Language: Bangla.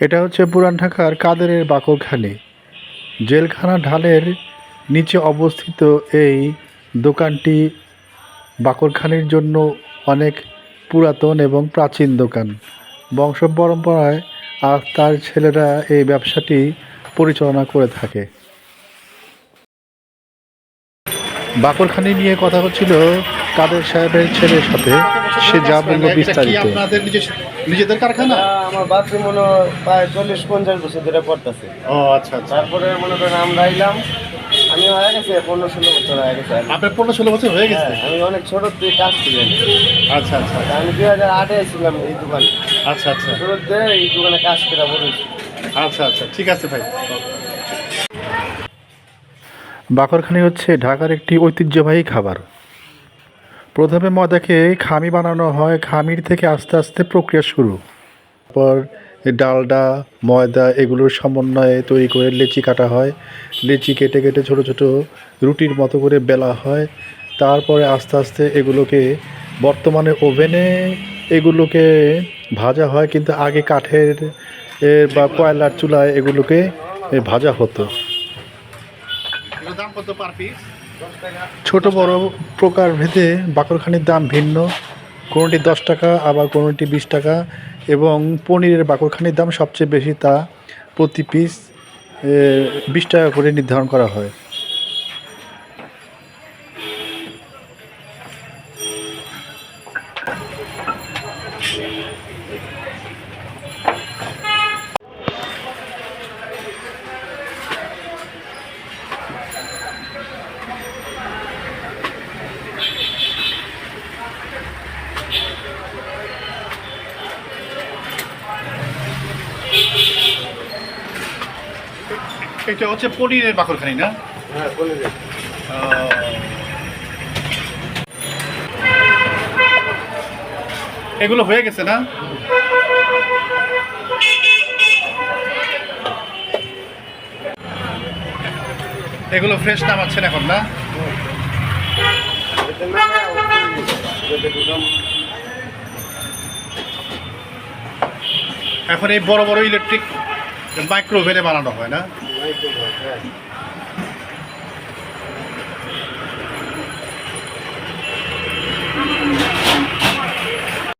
এটা হচ্ছে পুরান ঢাকার কাদেরের বাকরখালী জেলখানা ঢালের নিচে অবস্থিত এই দোকানটি বাকরখানির জন্য অনেক পুরাতন এবং প্রাচীন দোকান। বংশ পরম্পরায় আর তার ছেলেরা এই ব্যবসাটি পরিচালনা করে থাকে। বাকরখানি নিয়ে কথা হচ্ছিল কাদের সাহেবের ছেলের সাথে। সে যা বলল বিস্তারিত। আপনাদের নিজেদের কারখানা? আমার বাথরুম মনে হয় প্রায় চল্লিশ পঞ্চাশ বছর ধরে পড়তেছে। ও আচ্ছা আচ্ছা। তারপরে মনে করেন আমরা আইলাম আমি হয়ে গেছে পনেরো ষোলো বছর হয়ে গেছে। আপনার পনেরো ষোলো বছর হয়ে গেছে? হ্যাঁ, আমি অনেক ছোট থেকে কাজ করি। আচ্ছা আচ্ছা। আমি দুই হাজার আটে ছিলাম এই দোকানে। আচ্ছা আচ্ছা। শুরুতে এই দোকানে কাজ করে বলেছি আচ্ছা আচ্ছা। ঠিক আছে ভাই। বাকরখানি হচ্ছে ঢাকার একটি ঐতিহ্যবাহী খাবার। প্রথমে ময়দাকে খামি বানানো হয়, খামির থেকে আস্তে আস্তে প্রক্রিয়া শুরু। তারপর ডালডা, ময়দা এগুলোর সমন্বয়ে তৈরি করে লেচি কাটা হয়। লেচি কেটে কেটে ছোট ছোট রুটির মতো করে বেলা হয়। তারপরে আস্তে আস্তে এগুলোকে বর্তমানে ওভেনে এগুলোকে ভাজা হয়, কিন্তু আগে কাঠের বা কয়লার চুলায় এগুলোকে ভাজা হতো। ছোট বড় প্রকার ভেদে বাকরখানির দাম ভিন্ন। কোনোটি দশ টাকা, আবার কোনোটি বিশ টাকা, এবং পনিরের বাকরখানির দাম সবচেয়ে বেশি তা প্রতি পিস বিশ টাকা করে নির্ধারণ করা হয়। এটা হচ্ছে পনিরের বাকরখানি না? হ্যাঁ এগুলো হয়ে গেছে না? এগুলো ফ্রেশ নামাচ্ছেন এখন না? এখন এই বড় বড় ইলেকট্রিক মাইক্রোওভেনে বানানো হয় না? মাইক্রোওয়েভ, হ্যাঁ